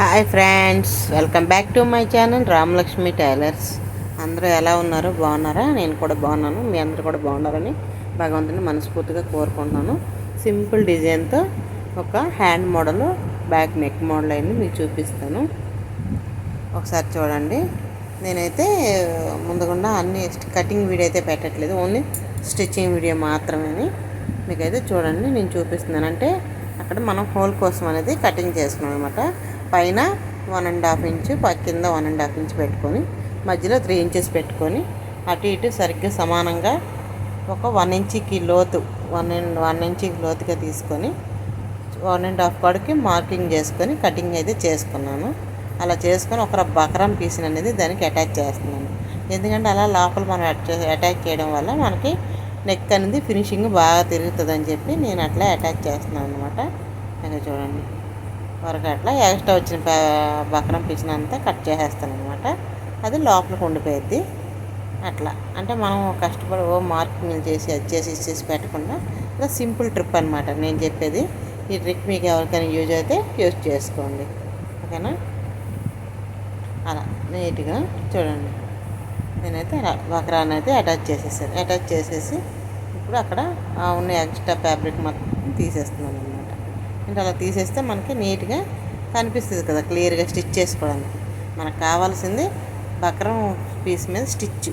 Hi friends welcome back to my channel Ramalakshmi tailors అందరూ ఎలా ఉన్నారు? బాగున్నారా? నేను కూడా బాగున్నాను. మీ అందరూ కూడా బాగున్నారని భగవంతుని మనస్ఫూర్తిగా కోరుకుంటున్నాను. సింపుల్ డిజైన్తో ఒక hand model back neck model అయింది మీకు చూపిస్తాను. ఒకసారి చూడండి. నేనైతే ముందుగుండా అన్ని కటింగ్ వీడియో అయితే పెట్టట్లేదు. ఓన్లీ స్టిచ్చింగ్ వీడియో మాత్రమే మీకైతే చూడండి. నేను చూపిస్తున్నాను. అంటే అక్కడ మనం హోల్ కోసం అనేది కటింగ్ చేసుకున్నాం అనమాట పైన వన్ అండ్ హాఫ్ ఇంచ్ కింద వన్ అండ్ హాఫ్ ఇంచ్ పెట్టుకొని మధ్యలో త్రీ ఇంచెస్ పెట్టుకొని అటు ఇటు సరిగ్గా సమానంగా ఒక వన్ ఇంచ్కి లోతు వన్ అండ్ వన్ ఇంచ్కి లోతుగా తీసుకొని వన్ అండ్ హాఫ్ కాడికి మార్కింగ్ చేసుకొని కటింగ్ అయితే చేసుకున్నాను. అలా చేసుకొని ఒక బకరం పీస్ అనేది దానికి అటాచ్ చేస్తున్నాను. ఎందుకంటే అలా లోపల మనం అటాచ్ చేయడం వల్ల మనకి నెక్ అనేది ఫినిషింగ్ బాగా తిరుగుతుందని చెప్పి నేను అట్లా అటాచ్ చేస్తున్నాను అనమాట ఇంకా చూడండి. వరకు అట్లా ఎక్స్ట్రా వచ్చిన బకరం పిచ్చిన అంతా కట్ చేసేస్తాను అనమాట అది లోపలికి ఉండిపోయిద్ది. అట్లా. అంటే మనం కష్టపడి ఓ మార్కింగ్ చేసి అది చేసి ఇచ్చేసి పెట్టకుండా ఇలా సింపుల్ ట్రిప్ అనమాట నేను చెప్పేది ఈ ట్రిక్ మీకు ఎవరికైనా యూజ్ అయితే యూజ్ చేసుకోండి. ఓకేనా? అలా. నీట్గా చూడండి. నేనైతే అలా బక్రాన్ అయితే అటాచ్ చేసేసాను. అటాచ్ చేసేసి ఇప్పుడు అక్కడ ఉన్న ఎక్స్ట్రా ఫ్యాబ్రిక్ మొత్తం తీసేస్తున్నాను అంటే అలా తీసేస్తే మనకి నీట్గా కనిపిస్తుంది కదా క్లియర్గా స్టిచ్ చేసుకోవడానికి. మనకు కావాల్సింది బక్రం పీస్ మీద స్టిచ్.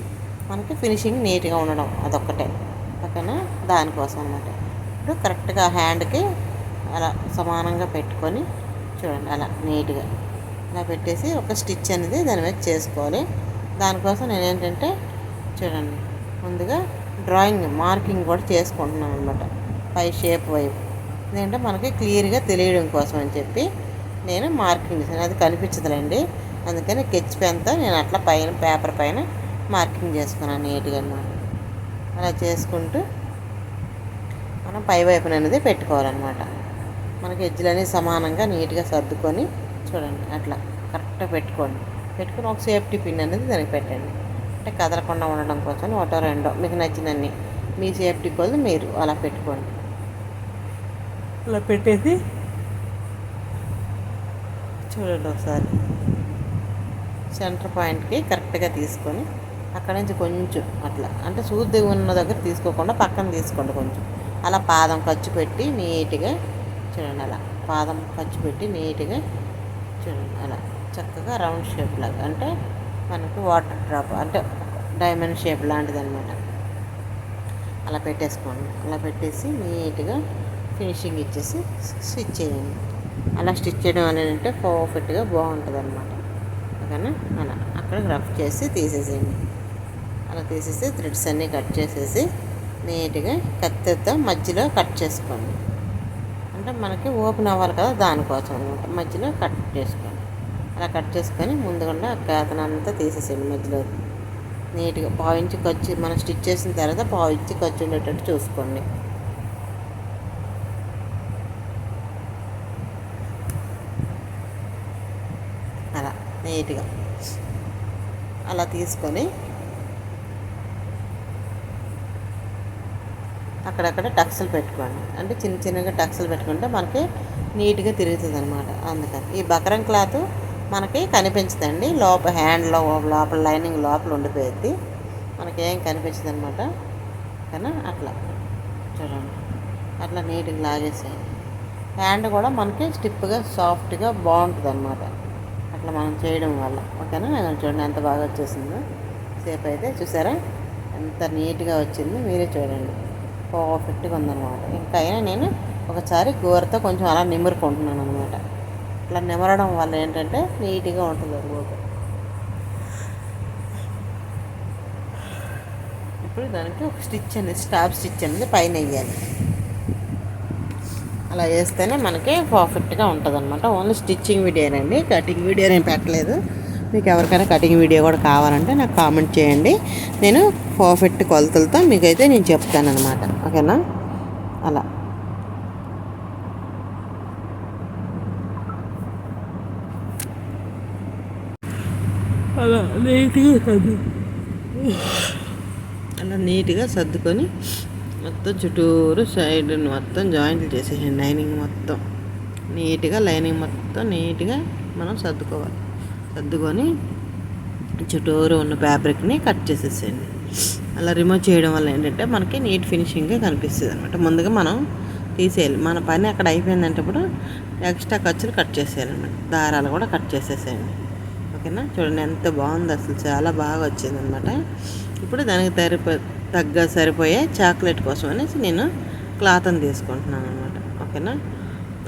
మనకి ఫినిషింగ్ నీట్గా ఉండడం అదొక్కటే. ఓకేనా దానికోసం అనమాట ఇప్పుడు కరెక్ట్గా హ్యాండ్కి అలా సమానంగా పెట్టుకొని చూడండి అలా నీట్గా. అలా పెట్టేసి ఒక స్టిచ్ అనేది దాని మీద చేసుకోవాలి. దానికోసం నేను ఏంటంటే చూడండి ముందుగా డ్రాయింగ్ మార్కింగ్ కూడా చేసుకుంటున్నాను అనమాట పై షేప్ వైపు. ఏంటంటే మనకి క్లియర్గా తెలియడం కోసం అని చెప్పి నేను మార్కింగ్ చేశాను. అది కనిపించదులేండి. అందుకని కెచ్ పెన్తో నేను అట్లా పైన పేపర్ పైన మార్కింగ్ చేసుకున్నాను నీట్గా అనమాట అలా చేసుకుంటూ మనం పై వైపున అనేది పెట్టుకోవాలన్నమాట. మనకి ఎడ్జ్లన్నీ సమానంగా నీట్గా సర్దుకొని చూడండి అట్లా కరెక్ట్గా పెట్టుకోండి. పెట్టుకుని ఒక సేఫ్టీ పిన్ అనేది దానికి పెట్టండి. అంటే కదలకుండా ఉండడం కోసం ఒకటో రెండో మీకు నచ్చినన్ని మీ సేఫ్టీ కోసం మీరు అలా పెట్టుకోండి. అలా పెట్టేసి చూడండి ఒకసారి. సెంటర్ పాయింట్కి కరెక్ట్గా తీసుకొని అక్కడ నుంచి కొంచెం అట్లా అంటే సూది ఉన్న దగ్గర తీసుకోకుండా పక్కన తీసుకోండి కొంచెం. అలా పాదం ఖర్చు పెట్టి నీట్గా చూడండి అలా పాదం ఖర్చు పెట్టి నీట్గా చూడండి అలా. చక్కగా రౌండ్ షేప్ లాగా అంటే మనకు వాటర్ డ్రాప్ అంటే డైమండ్ షేప్ లాంటిది అనమాట అలా పెట్టేసుకోండి అలా పెట్టేసి నీట్గా ఫినిషింగ్ ఇచ్చేసి స్టిచ్ చేయండి. అలా స్టిచ్ చేయడం అనేది అంటే పర్ఫెక్ట్గా బాగుంటుంది అనమాట ఓకేనా? అలా. అక్కడ రఫ్ చేసి తీసేసేయండి. అలా తీసేసి థ్రెడ్స్ అన్నీ కట్ చేసేసి నీట్గా కత్తితో మధ్యలో కట్ చేసుకోండి. అంటే మనకి ఓపెన్ అవ్వాలి కదా దానికోసం అనమాట మధ్యలో కట్ చేసుకోండి. అలా కట్ చేసుకొని ముందుగా కేతనంతా తీసేసేయండి మధ్యలో. నీట్గా పావించి ఖర్చు మనం స్టిచ్ చేసిన తర్వాత పావించి ఖర్చు ఉండేటట్టు చూసుకోండి అలా నీట్గా అలా తీసుకొని అక్కడక్కడ టక్స్లు పెట్టుకోండి. అంటే చిన్న చిన్నగా టక్స్లు పెట్టుకుంటే మనకి నీట్గా తిరుగుతుంది అనమాట అందుకని ఈ బకరం క్లాత్ మనకి కనిపించదండి. లోపల హ్యాండ్లో లోపల లైనింగ్ లోపల ఉండిపోయింది మనకి ఏం కనిపించదు అనమాట కానీ అట్లా. చూడండి. అట్లా నీట్గా లాగేసేయండి. హ్యాండ్ కూడా మనకి స్టిప్గా సాఫ్ట్గా బాగుంటుంది అనమాట అట్లా మనం చేయడం వల్ల. ఓకేనా? చూడండి ఎంత బాగా వచ్చేసిందో. సేపు అయితే చూసారా? ఎంత నీట్గా వచ్చిందో మీరే చూడండి. పర్ఫెక్ట్గా ఉందన్నమాట. ఇంకా అయినా నేను ఒకసారి గోరతో కొంచెం అలా నిమురుకుంటున్నాను అనమాట ఇట్లా నిమరడం వల్ల ఏంటంటే నీట్గా ఉంటుంది రోడ్ ఇప్పుడు దానికి ఒక స్టిచ్ అనేది స్టాప్ స్టిచ్ అనేది పైన వేయాలి అలా వేస్తేనే మనకి పర్ఫెక్ట్గా ఉంటుంది అనమాట ఓన్లీ స్టిచ్చింగ్ వీడియోనండి కటింగ్ వీడియో నేను పెట్టలేదు. మీకు ఎవరికైనా కటింగ్ వీడియో కూడా కావాలంటే నాకు కామెంట్ చేయండి. నేను పర్ఫెక్ట్ కొలతలతో మీకైతే నేను చెప్తాను అనమాట ఓకేనా? అలా. అలా నీట్గా సర్దు. అలా నీట్గా సర్దుకొని మొత్తం చుట్టూరు సైడ్ మొత్తం జాయింట్లు చేసేయండి లైనింగ్ మొత్తం. నీట్గా లైనింగ్ మొత్తం నీట్గా మనం సర్దుకోవాలి. సర్దుకొని చుట్టూరు ఉన్న ఫ్యాబ్రిక్ని కట్ చేసేసేయండి. అలా రిమూవ్ చేయడం వల్ల ఏంటంటే మనకి నీట్ ఫినిషింగ్గా కనిపిస్తుంది అనమాట ముందుగా మనం తీసేయాలి. మన పని అక్కడ అయిపోయిందంటే ఇప్పుడు ఎక్స్ట్రా ఖర్చులు కట్ చేసేయాలన్నమాట దారాలు కూడా కట్ చేసేసేయండి. ఓకేనా? చూడండి ఎంత బాగుంది అసలు. చాలా బాగా వచ్చింది అనమాట ఇప్పుడు దానికి తెరపతి తగ్గ సరిపోయే చాక్లెట్ కోసం అనేసి నేను క్లాత్ని తీసుకుంటున్నాను అనమాట ఓకేనా?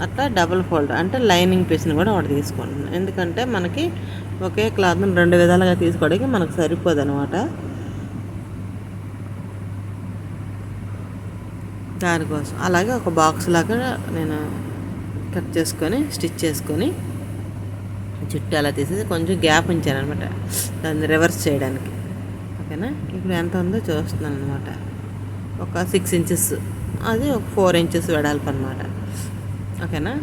అట్లా డబుల్ ఫోల్డ్ అంటే లైనింగ్ పీస్ని కూడా ఒకటి తీసుకుంటున్నాను. ఎందుకంటే మనకి ఒకే క్లాత్ని రెండు విధాలుగా తీసుకోవడానికి మనకు సరిపోదు అనమాట దానికోసం. అలాగే ఒక బాక్స్ లాగా నేను కట్ చేసుకొని స్టిచ్ చేసుకొని చుట్టూ అలా తీసేసి కొంచెం గ్యాప్ ఉంచాను అనమాట దాన్ని రివర్స్ చేయడానికి. ఓకేనా? ఇప్పుడు ఎంత ఉందో చూస్తున్నాను అనమాట ఒక సిక్స్ ఇంచెస్ అది ఒక ఫోర్ ఇంచెస్ వెడల్పు అనమాట ఓకేనా?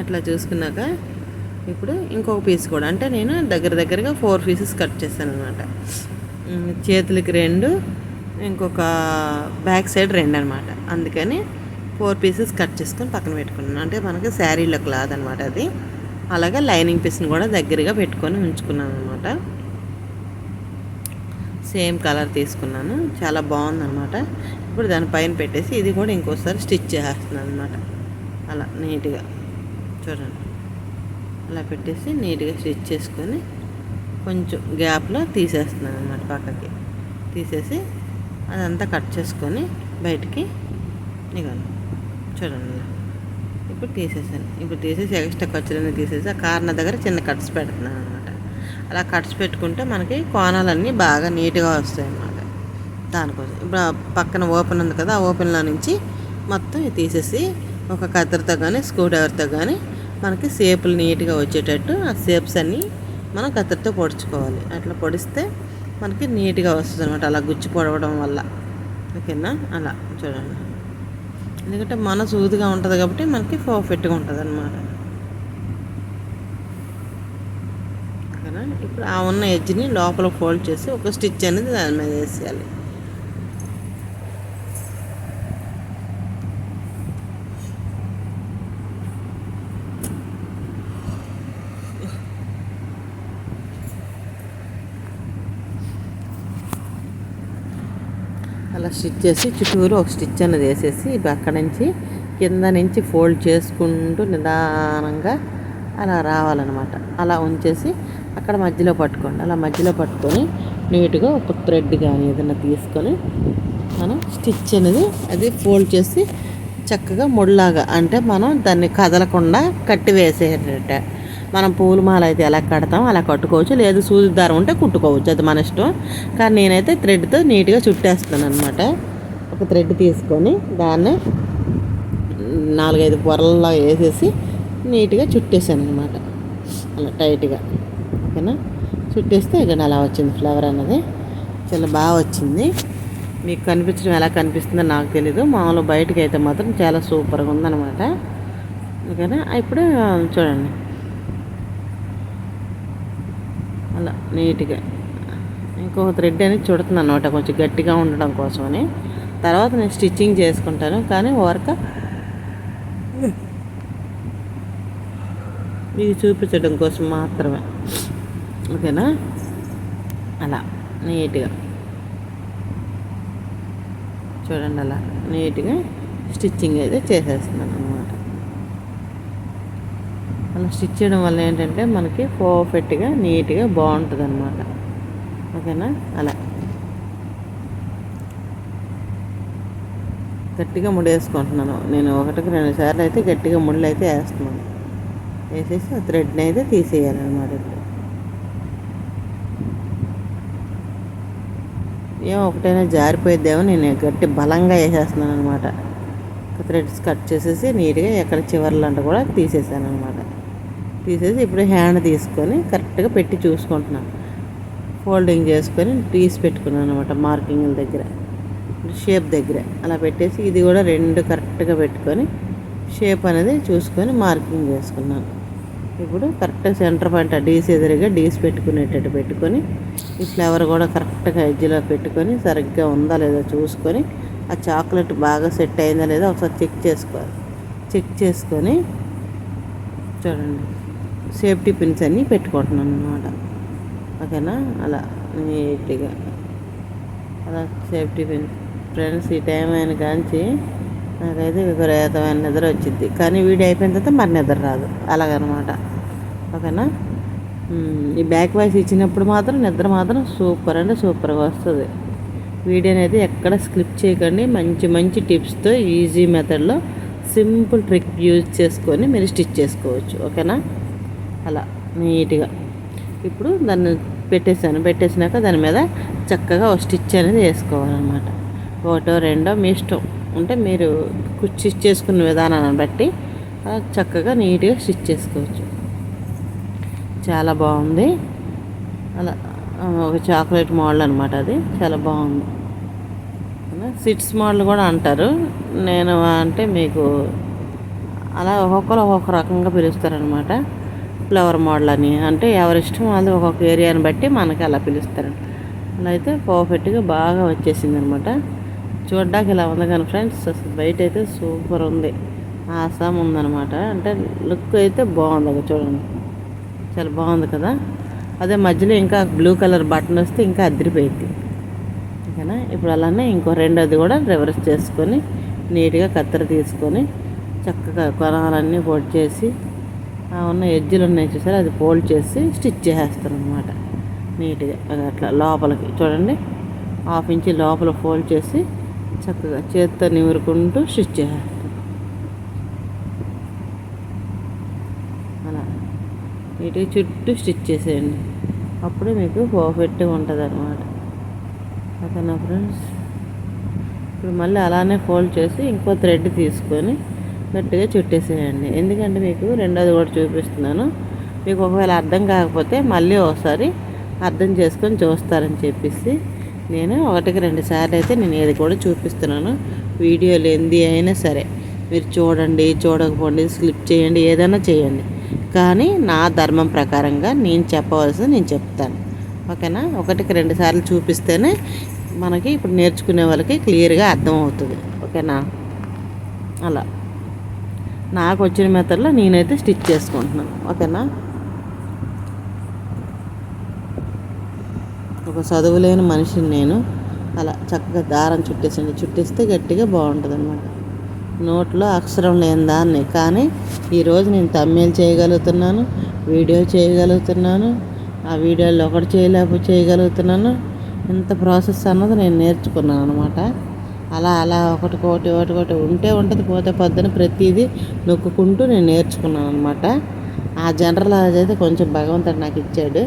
అట్లా చూసుకున్నాక ఇప్పుడు ఇంకొక పీస్ కూడా. అంటే నేను దగ్గర దగ్గరగా ఫోర్ పీసెస్ కట్ చేశాను అనమాట చేతులకి రెండు ఇంకొక బ్యాక్ సైడ్ రెండు అనమాట అందుకని ఫోర్ పీసెస్ కట్ చేసుకొని పక్కన పెట్టుకున్నాను. అంటే మనకి శారీలో క్లాత్ అనమాట అది. అలాగే లైనింగ్ పీస్ని కూడా దగ్గరగా పెట్టుకొని ఉంచుకున్నాను అనమాట సేమ్ కలర్ తీసుకున్నాను. చాలా బాగుందన్నమాట. ఇప్పుడు దానిపైన పెట్టేసి ఇది కూడా ఇంకోసారి స్టిచ్ చేసేస్తున్నాను అనమాట అలా నీట్గా. చూడండి. అలా పెట్టేసి నీట్గా స్టిచ్ చేసుకొని కొంచెం గ్యాప్లో తీసేస్తున్నాను అనమాట పక్కకి. తీసేసి అదంతా కట్ చేసుకొని బయటికి ఇగను చూడండి ఇప్పుడు తీసేసాను. ఇప్పుడు తీసేసి ఎక్స్ట్రా ఖర్చులన్నీ తీసేసి ఆ కార్నర్ దగ్గర చిన్న కట్స్ పెడుతున్నాను అనమాట అలా కట్స్ పెట్టుకుంటే మనకి కోణాలన్నీ బాగా నీట్గా వస్తాయి అన్నమాట దానికోసం. ఇప్పుడు పక్కన ఓపెన్ ఉంది కదా ఆ ఓపెన్లో నుంచి మొత్తం తీసేసి ఒక కత్తెరతో కానీ స్క్రూ డ్రైవర్తో కానీ మనకి షేపులు నీట్గా వచ్చేటట్టు ఆ షేప్స్ అన్నీ మనం కత్తెరతో పొడుచుకోవాలి. అట్లా పొడిస్తే మనకి నీట్గా వస్తుంది అనమాట అలా గుచ్చి పొడవడం వల్ల. ఓకేనా? అలా చూడండి. ఎందుకంటే మన సూదిగా ఉంటుంది కాబట్టి మనకి పర్ఫెక్ట్గా ఉంటుంది అనమాట ఓకేనా ఇప్పుడు ఆ ఉన్న ఎడ్జ్ని లోపల ఫోల్డ్ చేసి ఒక స్టిచ్ అనేది దాని మీద వేసేయాలి. అలా స్టిచ్ చేసి చుట్టూరు ఒక స్టిచ్ అనేది వేసేసి ఇప్పుడు అక్కడ నుంచి కింద నుంచి ఫోల్డ్ చేసుకుంటూ నిదానంగా అలా రావాలన్నమాట. అలా ఉంచేసి అక్కడ మధ్యలో పట్టుకోండి. అలా మధ్యలో పట్టుకొని నీట్గా ఒక థ్రెడ్ కానీ ఏదైనా తీసుకొని మనం స్టిచ్ అనేది అది ఫోల్డ్ చేసి చక్కగా ముళ్ళలాగా అంటే మనం దాన్ని కదలకుండా కట్టి వేసేటట్టు. మనం పూల మాల అయితే ఎలా కడతాం అలా కట్టుకోవచ్చు. లేదు సూది దారం ఉంటే కుట్టుకోవచ్చు. అది మన ఇష్టం. కానీ నేనైతే థ్రెడ్తో నీట్గా చుట్టేస్తాను అనమాట ఒక థ్రెడ్ తీసుకొని దాన్ని నాలుగైదు పొరల్లో వేసేసి నీట్గా చుట్టేసాను అనమాట అలా టైట్గా. ఓకేనా? చుట్టేస్తే ఇక్కడ అలా వచ్చింది ఫ్లవర్ అన్నది. చాలా బాగా వచ్చింది. మీకు కనిపించడం ఎలా కనిపిస్తుందో నాకు తెలీదు. మామూలు బయటకు అయితే మాత్రం చాలా సూపర్గా ఉందన్నమాట. ఓకేనా? ఇప్పుడు చూడండి. అలా నీట్గా. ఇంకొక థ్రెడ్ అనేది చుడుతున్నాను అనమాట కొంచెం గట్టిగా ఉండడం కోసమని. తర్వాత నేను స్టిచ్చింగ్ చేసుకుంటాను. కానీ వర్క్ మీకు చూపించడం కోసం మాత్రమే. ఓకేనా? అలా నీట్గా. చూడండి అలా నీట్గా స్టిచ్చింగ్ అయితే చేసేస్తున్నాను అనమాట అలా స్టిచ్ చేయడం వల్ల ఏంటంటే మనకి పర్ఫెక్ట్గా నీట్గా బాగుంటుంది అనమాట ఓకేనా? అలా. గట్టిగా ముడేసుకుంటున్నాను. నేను ఒకటికి రెండు సార్లు అయితే గట్టిగా ముళ్ళు అయితే వేస్తున్నాను. వేసేసి ఆ థ్రెడ్ని అయితే తీసేయాలన్నమాట ఇప్పుడు. ఏం ఒకటైనా జారిపోయిద్దేమో నేను గట్టి బలంగా వేసేస్తున్నాను అనమాట థ్రెడ్స్ కట్ చేసేసి నీట్గా ఎక్కడ చివర్లంట కూడా తీసేసాను అనమాట తీసేసి ఇప్పుడు హ్యాండ్ తీసుకొని కరెక్ట్గా పెట్టి చూసుకుంటున్నాను. ఫోల్డింగ్ చేసుకొని తీసి పెట్టుకున్నాను అనమాట మార్కింగ్ల దగ్గర షేప్ దగ్గర. అలా పెట్టేసి ఇది కూడా రెండు కరెక్ట్గా పెట్టుకొని షేప్ అనేది చూసుకొని మార్కింగ్ చేసుకున్నాను. ఇప్పుడు కరెక్ట్ సెంటర్ పాయింట్ డీస్ ఎదురుగా డీస్ పెట్టుకునేటట్టు పెట్టుకొని ఈ ఫ్లేవర్ కూడా కరెక్ట్గా ఎడ్జ్లో పెట్టుకొని సరిగ్గా ఉందా లేదా చూసుకొని ఆ చాక్లెట్ బాగా సెట్ అయిందా లేదా ఒకసారి చెక్ చేసుకోవాలి. చెక్ చేసుకొని చూడండి. సేఫ్టీ పిన్స్ అన్నీ పెట్టుకుంటున్నాను అనమాట ఓకేనా? అలా నీట్గా అలా సేఫ్టీ పిన్స్ ఫ్రెండ్స్ ఈ టైం అయిన కాంచి నాకైతే విపరీతమైన నిద్ర వచ్చింది. కానీ వీడియో అయిపోయిన తర్వాత మరి నిద్ర రాదు. అలాగనమాట. ఓకేనా? ఈ బ్యాక్ వాయిస్ ఇచ్చినప్పుడు మాత్రం నిద్ర మాత్రం సూపర్ అంటే సూపర్గా వస్తుంది. వీడియో అనేది ఎక్కడ స్క్లిప్ చేయకండి. మంచి మంచి టిప్స్తో ఈజీ మెథడ్లో సింపుల్ ట్రిక్ యూజ్ చేసుకొని మీరు స్టిచ్ చేసుకోవచ్చు. ఓకేనా? అలా నీట్గా. ఇప్పుడు దాన్ని పెట్టేసాను పెట్టేసినాక దాని మీద చక్కగా ఒక స్టిచ్ అనేది వేసుకోవాలన్నమాట. ఒకటో రెండో మీ ఇష్టం. అంటే మీరు స్టిచ్ చేసుకున్న విధానాన్ని బట్టి చక్కగా నీట్గా స్టిచ్ చేసుకోవచ్చు. చాలా బాగుంది. అలా ఒక చాక్లెట్ మోడల్ అనమాట అది. చాలా బాగుంది. సిట్స్ మోడల్ కూడా అంటారు. నేను అంటే మీకు అలా ఒక్కొక్కరు ఒక్కొక్క రకంగా పిలుస్తారనమాట ఫ్లవర్ మోడల్ అని. అంటే ఎవరిష్టం అది ఒక్కొక్క ఏరియాని బట్టి మనకి అలా పిలుస్తారు. అలా అయితే పర్ఫెక్ట్గా బాగా వచ్చేసింది అనమాట చూడడానికి ఇలా ఉంది కానీ ఫ్రెండ్స్ అసలు బయట అయితే సూపర్ ఉంది. ఆసాం ఉందనమాట అంటే లుక్ అయితే బాగుంది చూడండి. చాలా బాగుంది కదా? అదే మధ్యలో ఇంకా బ్లూ కలర్ బటన్ వస్తే ఇంకా అదిరిపోయింది. ఓకేనా? ఇప్పుడు అలానే ఇంకో రెండోది కూడా రివర్స్ చేసుకొని నీట్గా కత్తెర తీసుకొని చక్కగా కొనాలన్నీ పొడి చేసి ఉన్న ఎజ్జులు ఉన్నాయి చూసారు? అది ఫోల్డ్ చేసి స్టిచ్ చేసేస్తాను అనమాట నీట్గా. అట్లా లోపలికి చూడండి. హాఫ్ ఇంచి లోపల ఫోల్డ్ చేసి చక్కగా చేత్తో నిమురుకుంటూ స్టిచ్ చేయాలి. అలా. ఇటు చుట్టూ స్టిచ్ చేసేయండి. అప్పుడు మీకు పర్ఫెక్ట్గా ఉంటుంది అనమాట ఓకేనా ఫ్రెండ్స్? ఇప్పుడు మళ్ళీ అలానే ఫోల్డ్ చేసి ఇంకో థ్రెడ్ తీసుకొని గట్టిగా చుట్టేసేయండి. ఎందుకంటే మీకు రెండోది కూడా చూపిస్తున్నాను. మీకు ఒకవేళ అర్థం కాకపోతే మళ్ళీ ఒకసారి అర్థం చేసుకొని చూస్తారని చెప్పేసి నేను ఒకటికి రెండు సార్లు అయితే నేను ఏది కూడా చూపిస్తున్నాను. వీడియోలు ఎంది అయినా సరే. మీరు చూడండి చూడకపోండి స్లిప్ చేయండి ఏదైనా చేయండి. కానీ నా ధర్మం ప్రకారంగా నేను చెప్పవలసింది నేను చెప్తాను. ఓకేనా? ఒకటికి రెండు సార్లు చూపిస్తేనే మనకి ఇప్పుడు నేర్చుకునే వాళ్ళకి క్లియర్గా అర్థమవుతుంది. ఓకేనా? అలా. నాకు వచ్చిన మెథడ్లో నేనైతే స్టిచ్ చేసుకుంటున్నాను. ఓకేనా? ఒక చదువులేని మనిషిని నేను అలా చక్కగా దారం చుట్టేసండి. చుట్టేస్తే గట్టిగా బాగుంటుంది అనమాట నోట్లో అక్షరం లేని దాన్ని. కానీ ఈరోజు నేను తమ్మేలు చేయగలుగుతున్నాను వీడియో చేయగలుగుతున్నాను ఆ వీడియోలో ఒకటి చేయలేక చేయగలుగుతున్నాను. ఇంత ప్రాసెస్ అన్నది నేను నేర్చుకున్నాను అనమాట అలా అలా ఒకటి ఒకటి ఒకటి ఒకటి ఉంటే ఉంటుంది పోతే పొద్దున ప్రతిదీ నొక్కుంటూ నేను నేర్చుకున్నాను అనమాట ఆ జనరల్ అయితే కొంచెం భగవంతుడు నాకు ఇచ్చాడు.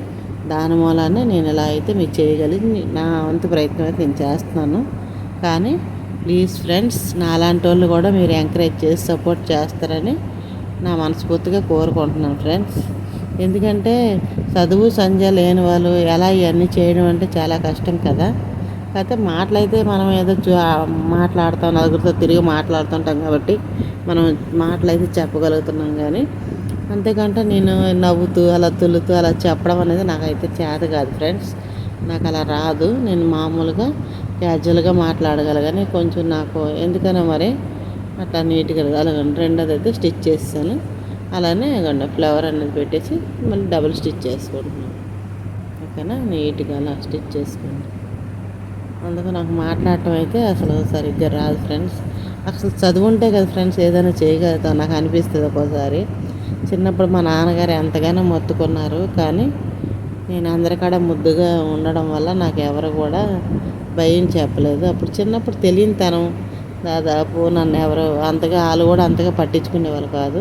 దాని మూలానే నేను ఇలా అయితే మీకు చేయగలిగి నా వంతు ప్రయత్నం అయితే నేను చేస్తున్నాను. కానీ ప్లీజ్ ఫ్రెండ్స్ నాలాంటి వాళ్ళు కూడా మీరు ఎంకరేజ్ చేసి సపోర్ట్ చేస్తారని నా మనస్ఫూర్తిగా కోరుకుంటున్నాను ఫ్రెండ్స్. ఎందుకంటే చదువు సంధ్య లేని వాళ్ళు ఎలా ఇవన్నీ చేయడం అంటే చాలా కష్టం కదా. కాకపోతే మాటలైతే మనం ఏదో మాట్లాడుతాం నలుగురితో తిరిగి మాట్లాడుతుంటాం కాబట్టి మనం మాటలైతే చెప్పగలుగుతున్నాం కానీ అంతేకంటే నేను నవ్వుతూ అలా తుల్లుతూ అలా చెప్పడం అనేది నాకైతే చేత కాదు ఫ్రెండ్స్. నాకు అలా రాదు. నేను మామూలుగా క్యాజువల్గా మాట్లాడగలగానే కొంచెం నాకు ఎందుకనో మరి అట్లా నీట్గా అలాగండి రెండోది అయితే స్టిచ్ చేస్తాను. అలానే ఇవ్వండి ఫ్లవర్ అనేది పెట్టేసి మళ్ళీ డబుల్ స్టిచ్ చేసుకుంటున్నాను. ఓకేనా? నీట్గా అలా స్టిచ్ చేసుకోండి. అందుకు నాకు మాట్లాడటం అయితే అసలు సరిగ్గా రాదు ఫ్రెండ్స్. అసలు చదువుంటే కదా ఫ్రెండ్స్ ఏదైనా చేయగలుగుతాం. నాకు అనిపిస్తుంది ఒక్కోసారి. చిన్నప్పుడు మా నాన్నగారు ఎంతగానో మొత్తుకున్నారు కానీ నేను అందరికాడ ముద్దుగా ఉండడం వల్ల నాకు ఎవరు కూడా భయం చెప్పలేదు. అప్పుడు చిన్నప్పుడు తెలియని తనం దాదాపు నన్ను ఎవరు అంతగా వాళ్ళు కూడా అంతగా పట్టించుకునేవాళ్ళు కాదు.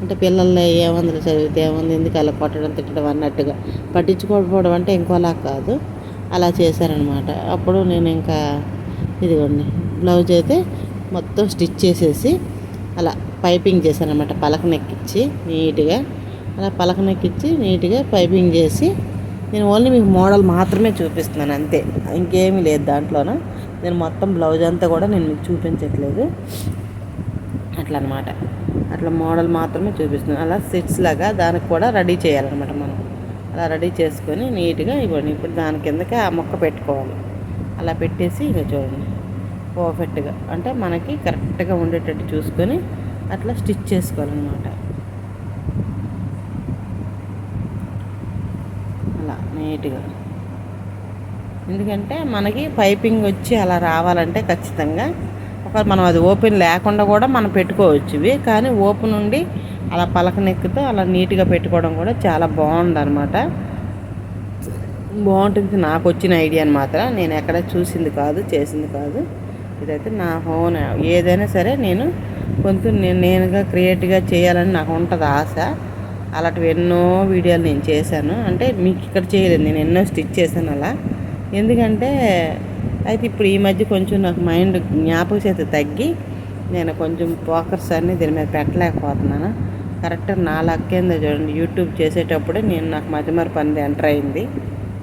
అంటే పిల్లల్ని ఏముంది చదివితే ఏముంది ఎందుకు అలా కొట్టడం తిట్టడం అన్నట్టుగా పట్టించుకోకపోవడం అంటే ఇంకోలా కాదు. అలా చేశారనమాట. అప్పుడు నేను ఇంకా ఇదిగోండి బ్లౌజ్ అయితే మొత్తం స్టిచ్ చేసేసి అలా పైపింగ్ చేశాను అనమాట పలకనెక్కిచ్చి నీట్గా. అలా పలకనెక్కిచ్చి నీట్గా పైపింగ్ చేసి నేను ఓన్లీ మీకు మోడల్ మాత్రమే చూపిస్తున్నాను అంతే. ఇంకేమీ లేదు దాంట్లోన. నేను మొత్తం బ్లౌజ్ అంతా కూడా నేను మీకు చూపించట్లేదు. అట్లా అనమాట అట్లా మోడల్ మాత్రమే చూపిస్తున్నాను. అలా సెట్స్ లాగా దానికి కూడా రెడీ చేయాలన్నమాట మనం. అలా రెడీ చేసుకొని నీట్గా ఇవ్వండి. ఇప్పుడు దాని కిందకి ఆ మొక్క పెట్టుకోవాలి. అలా పెట్టేసి ఇక చూడండి. పర్ఫెక్ట్గా అంటే మనకి కరెక్ట్గా ఉండేటట్టు చూసుకొని అట్లా స్టిచ్ చేసుకోవాలన్నమాట. నీట్గా. ఎందుకంటే మనకి పైపింగ్ వచ్చి అలా రావాలంటే ఖచ్చితంగా ఒక మనం అది ఓపెన్ లేకుండా కూడా మనం పెట్టుకోవచ్చు ఇవి కానీ ఓపెన్ ఉండి అలా పలకనెక్కుతూ అలా నీట్గా పెట్టుకోవడం కూడా చాలా బాగుంది అనమాట బాగుంటుంది నాకు వచ్చిన ఐడియాని మాత్రం నేను ఎక్కడ చూసింది కాదు చేసింది కాదు. ఇదైతే నా హోన్ ఏదైనా సరే నేను కొంచెం నేను నేనుగా క్రియేట్గా చేయాలని నాకు ఉంటుంది ఆశ. అలాంటివి ఎన్నో వీడియోలు నేను చేశాను. అంటే మీకు ఇక్కడ చేయలేదు నేను ఎన్నో స్టిచ్ చేశాను అలా. ఎందుకంటే అయితే ఇప్పుడు ఈ మధ్య కొంచెం నాకు మైండ్ జ్ఞాపక చేతి తగ్గి నేను కొంచెం ఫోకస్ అన్ని దీని మీద పెట్టలేకపోతున్నాను. కరెక్ట్ నా లక్కేందో చూడండి యూట్యూబ్ చేసేటప్పుడే నేను నాకు మతిమరపు అనేది ఎంటర్ అయింది.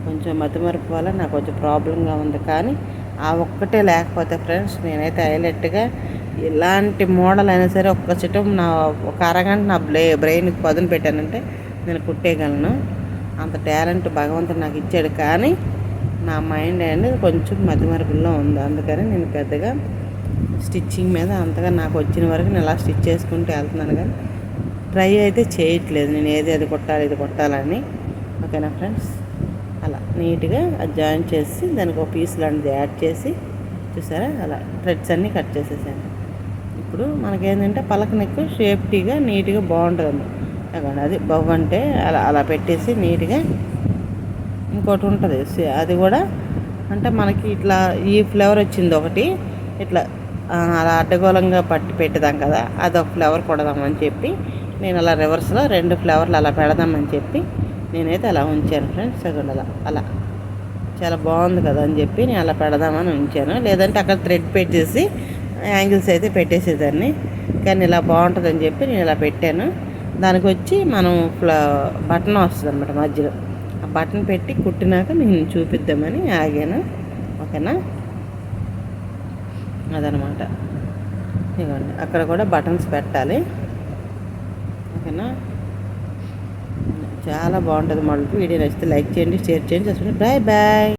కొంచెం మతిమరపు వల్ల నాకు కొంచెం ప్రాబ్లంగా ఉంది. కానీ ఆ ఒక్కటే లేకపోతే ఫ్రెండ్స్ నేనైతే హైలైట్గా ఎలాంటి మోడల్ అయినా సరే ఒక్క చిటం నా ఒక అరగంట నా బ్లే బ్రెయిన్కి పదును పెట్టానంటే నేను కుట్టేయగలను. అంత టాలెంట్ భగవంతుడు నాకు ఇచ్చాడు. కానీ నా మైండ్ అనేది కొంచెం మధ్యమరపుల్లో ఉంది. అందుకని నేను పెద్దగా స్టిచ్చింగ్ మీద అంతగా నాకు వచ్చిన వరకు నేను అలా స్టిచ్ చేసుకుంటూ వెళ్తున్నాను. కానీ ట్రై అయితే చేయట్లేదు. నేను ఏది అది కొట్టాలి ఇది కొట్టాలని. ఓకేనా ఫ్రెండ్స్? అలా నీట్గా అది జాయిన్ చేసి దానికి ఒక పీస్ లాంటిది యాడ్ చేసి చూసారా? అలా థ్రెడ్స్ అన్నీ కట్ చేసేసాను. ఇప్పుడు మనకేంటంటే పలకనెక్కు షేప్టీగా నీట్గా బాగుంటుంది అండి అది బవ్ అంటే అలా అలా పెట్టేసి నీట్గా ఇంకోటి ఉంటుంది. అది కూడా అంటే మనకి ఇట్లా ఈ ఫ్లేవర్ వచ్చింది ఒకటి ఇట్లా అలా అడ్డగోళంగా పట్టి పెట్టుదాం కదా అదొక ఫ్లేవర్ కొడదామని చెప్పి నేను అలా రివర్స్లో రెండు ఫ్లేవర్లు అలా పెడదామని చెప్పి నేనైతే అలా ఉంచాను ఫ్రెండ్స్ అక్కడ అలా అలా. చాలా బాగుంది కదా అని చెప్పి నేను అలా పెడదామని ఉంచాను. లేదంటే అక్కడ థ్రెడ్ పెట్టేసి యాంగిల్స్ అయితే పెట్టేసేదాన్ని. కానీ ఇలా బాగుంటుందని చెప్పి నేను ఇలా పెట్టాను. దానికి వచ్చి మనం ఫ్లా బటన్ వస్తుంది అనమాట మధ్యలో. ఆ బటన్ పెట్టి కుట్టినాక నేను చూపిద్దామని ఆగాను. ఓకేనా? అదనమాట ఇదిగోండి. అక్కడ కూడా బటన్స్ పెట్టాలి. ఓకేనా? చాలా బాగుంటుంది మనకు వీడియో నచ్చితే లైక్ చేయండి షేర్ చేయండి సబ్స్క్రైబ్. Bye bye.